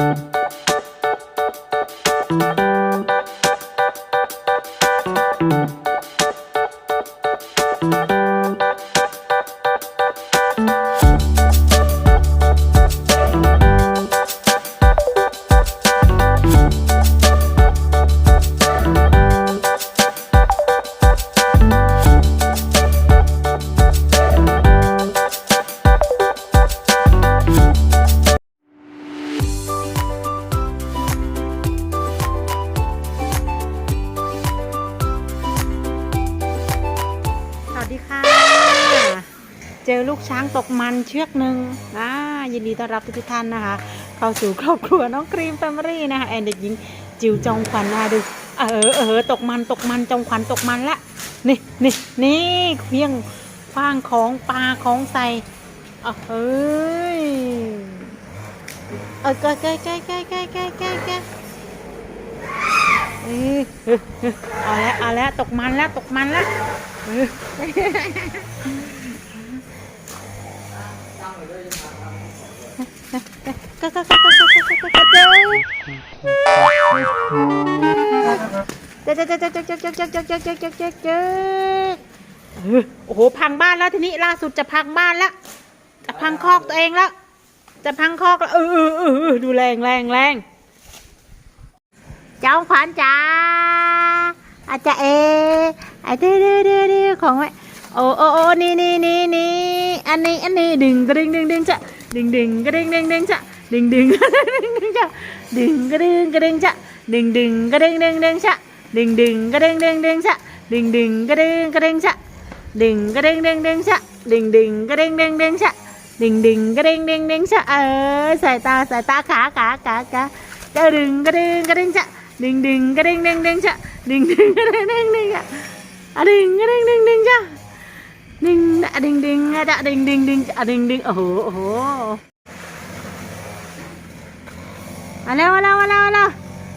Música เจอลูกช้างตกมันเชือกหนึ่งอ่ายินดีต้อนรับทุกท่านนะคะ เข้าสู่ครอบครัวน้องครีมแฟมิลี่นะคะแอนเด็กหญิงจิวจองขวัญนะคะดูเออเออตกมันตกมันจองขวัญตกมันละนี่นี่นี่เคลี้ยงคว้างของปลาของใส่เอาเฮ้ยเออแกแกแกแกแกแกแกแกเออเออเออเอาแล้วเอาแล้วตกมันแล้วตกมันแล้วเออ ก็ก็ก็ก็ก็ก็ก็ก็เจอเจอเจอเจอเจอเจอเจอเจอเจอเจอเจอเจอเจอเจอเจอโอ้โหพังบ้านแล้วทีนี้ล่าสุดจะพังบ้านล้วจะพังคอกตัวเองแล้วจะพังคอกแล้วเออเออเออดูแรงแรงแรงเจ้าขวัญจ๋าอาจจะเอไอเด้อเด้อเด้อดของไว้โอ้โอ้โอ้นี่นี่นี่นี่ anne anne đừng cái đinh đinh đinh chạ đinh đinh cái đinh đinh đinh chạ đinh đinh cái đinh đinh chạ đinh cái đinh cái đinh chạ đinh đinh cái đinh đinh đinh chạ đinh đinh cái đinh đinh đinh chạ đinh đinh cái đinh cái đinh chạ đinh cái đinh đinh đinh chạ đinh đinh cái đinh đinh đinh chạ đinh đinh cái đinh đinh đinh chạ ơi xài ta xài ta cá cá cá cá cá đinh cái đinh cái đinh chạ đinh đinh cái đinh đinh đinh chạ đinh đinh cái đinh đinh đinh chạ đinh cái đinh đinh đinh chạ ดึงกระดึงดึงดึงจะดึงดึงกระดึงดึงดึงจะดึงดึงดึงดึงดึงจะเออสายตาสายตาขาขาขาขากระดึงดึงโอ้โหโอ้โหมาเร็วมาเร็วมาเร็วมาเร็ว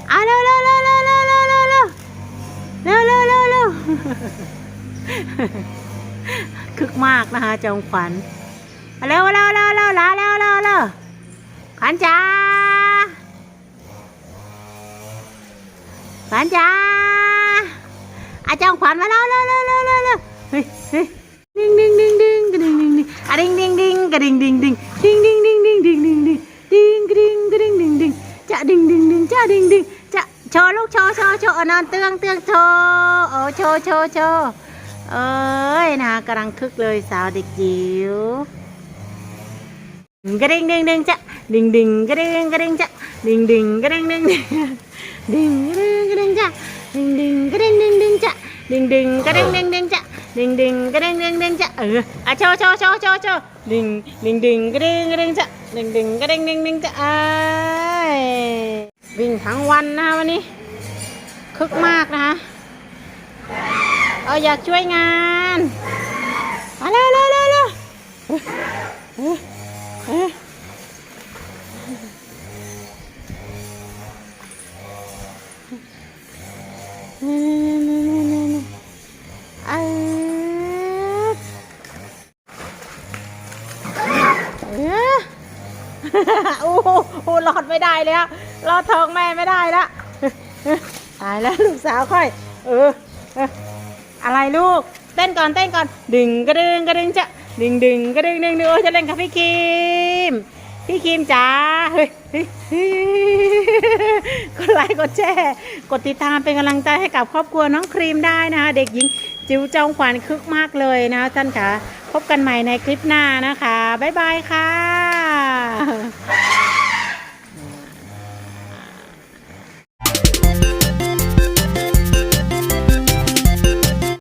เอาเร็วเร็วเร็วเร็วเร็วเร็วเร็วเร็วเร็วเร็วเร็วเร็วคึกมากนะคะจงขวัญมาเร็วมาเร็วเร็วเร็วลาเร็วเร็วเร็วขวัญจ้าขวัญจ้าอาจงขวัญมาวเร็วเร็วเร็วเร็วเร็วเฮ้ยเฮ้ย ดิ่งดิ่งดิ่งกระดิ่งดิ่งดิ่งดิ่งดิ่งดิ่งดิ่งดิ่งดิ่งดิ่งดิงกระดิงกระดิงดิงดิงจะดิงดิงดิงจะดิงดิงจะโชว์ลูกโชว์โชว์โชว์นอนเตืองเตืองโชว์โอ้โชว์โชว์โชว์เอ้ยนะกำลังคึกเลยสาวเด็กจิ๋วกระดิงดิงดิงจะดิงดิงกระดิงกระดิงจะดิงดิงกระดิงดิงดิงดิงกระดิงกระดิงจะดิงดิงกระดิงดิงดิงจะดิงดิงกระดิงดิงดิงจะ ดิงดิงกระดิงดิงดิงจะเอออะโชว์โชว์โชว์โชว์โชว์ดิงดิงดิงกระดิงกระดิงจะดึงดึงก็ดึงดึงดึงจะเอ้ยวิ่งทั้งวันนะวันนี้คึกมากนะคะเอาอยากช่วยงานมาเร็วเร็วเร็วเร็วเอ้ย โอ้โหโอ้รอดไม่ได้แล้วรอดท้องแม่ไม่ได้แล้วตายแล้วลูกสาวค่อยเออเอออะไรลูก เต้นก่อนเต้นก่อน ดึงกระดึงกระดึงจะดึงดึงกระดึงดึงดึงโอ้จะเล่นกับพี่คิมพี่คิมจ๋าเฮ้ยเฮ้ยเฮ้ยกดไลค์กดแชร์กดติดตามเป็นกำลังใจให้กับครอบครัวน้องครีมได้นะคะเด็กหญิง จิ๋วจองขวัญคึกมากเลยนะท่านค่ะพบกันใหม่ในคลิปหน้านะคะ บ๊ายบายค่ะ